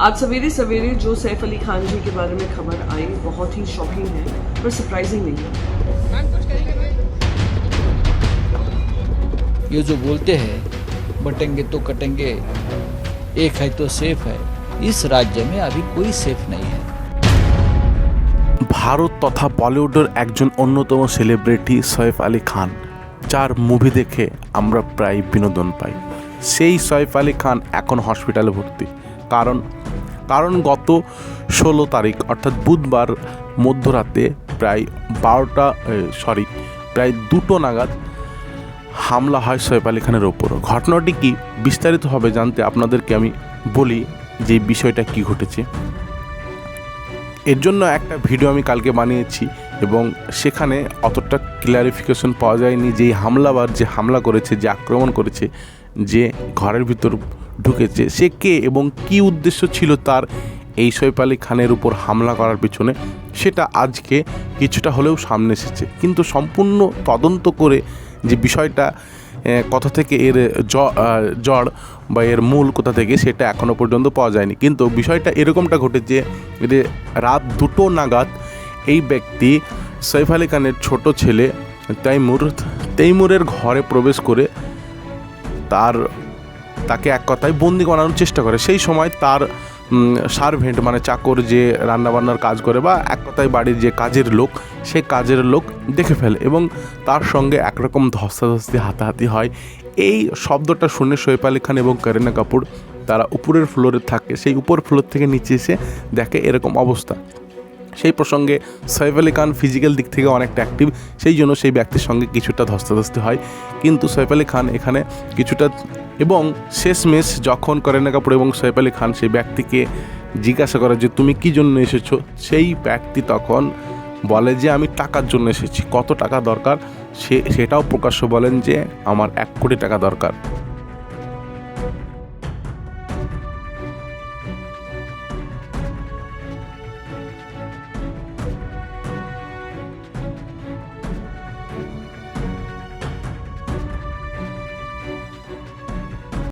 आज सवेरे सवेरे जो सैफ अली खान जी के बारे में खबर आई बहुत ही शॉकिंग है पर सरप्राइजिंग नहीं है ये जो बोलते हैं बटेंगे तो कटेंगे एक है तो सेफ है इस राज्य में अभी कोई सेफ नहीं है ভারত তথা বলিউডের একজন অন্যতম সেলিব্রিটি সৈফ আলী খান যার মুভি দেখে আমরা প্রায় বিনোদন পাই সেই সৈফ আলী খান এখন হসপিটালে ভর্তি কারণ কারণ গত ষোলো তারিখ, অর্থাৎ বুধবার মধ্যরাতে প্রায় বারোটা সরি, প্রায় দুটো নাগাদ হামলা হয় সৈফ আলী খানের ওপর। ঘটনাটি কি বিস্তারিতভাবে জানতে আপনাদেরকে আমি বলি যে বিষয়টা কি ঘটেছে। এর জন্য একটা ভিডিও আমি কালকে বানিয়েছি এবং সেখানে অতটা ক্লারিফিকেশন পাওয়া যায়নি যে হামলাবার যে হামলা করেছে, যে আক্রমণ করেছে যে ঘরের ভিতর ঢুকেছে, সে কে এবং কি উদ্দেশ্য ছিল তার এই সৈফ আলী খানের উপর হামলা করার পিছনে, সেটা আজকে কিছুটা হলেও সামনে এসেছে। কিন্তু সম্পূর্ণ তদন্ত করে যে বিষয়টা কোথা থেকে এর জড় বা এর মূল কোথা থেকে, সেটা এখনও পর্যন্ত পাওয়া যায়নি। কিন্তু বিষয়টা এরকমটা ঘটেছে যে রাত দুটো নাগাদ এই ব্যক্তি সৈফ আলী খানের ছোট ছেলে, তাইমুর তৈমুরের ঘরে প্রবেশ করে তার তাকে এক কথায় বন্দি বানানোর চেষ্টা করে। সেই সময় তার সার্ভেন্ট মানে চাকর যে রান্নাবান্নার কাজ করে বা এক কথায় বাড়ির যে কাজের লোক সেই কাজের লোক দেখে ফেলে এবং তার সঙ্গে একরকম ধস্তাধস্তি হাতাহাতি হয়। এই শব্দটা শুনে সৈফ আলী খান এবং করিনা কাপুর তারা উপরের ফ্লোরে থাকে। সেই উপর ফ্লোর থেকে নিচে এসে দেখে এরকম অবস্থা। সেই প্রসঙ্গে সৈফ আলী খান ফিজিক্যাল দিক থেকে অনেকটা অ্যাক্টিভ সেই জন্য সেই ব্যক্তির সঙ্গে কিছুটা ধস্তাধস্তি হয়। কিন্তু সৈফ আলী খান এখানে কিছুটা, এবং শেষমেশ যখন করিনা কাপুর এবং সৈফ আলী খান সেই ব্যক্তিকে জিজ্ঞাসা করে যে, তুমি কি জন্য এসেছ? সেই ব্যক্তি তখন বলে যে, আমি টাকার জন্য এসেছি। কত টাকা দরকার? সে, সেটাও প্রকাশ্য বলেন যে, আমার এক কোটি টাকা দরকার।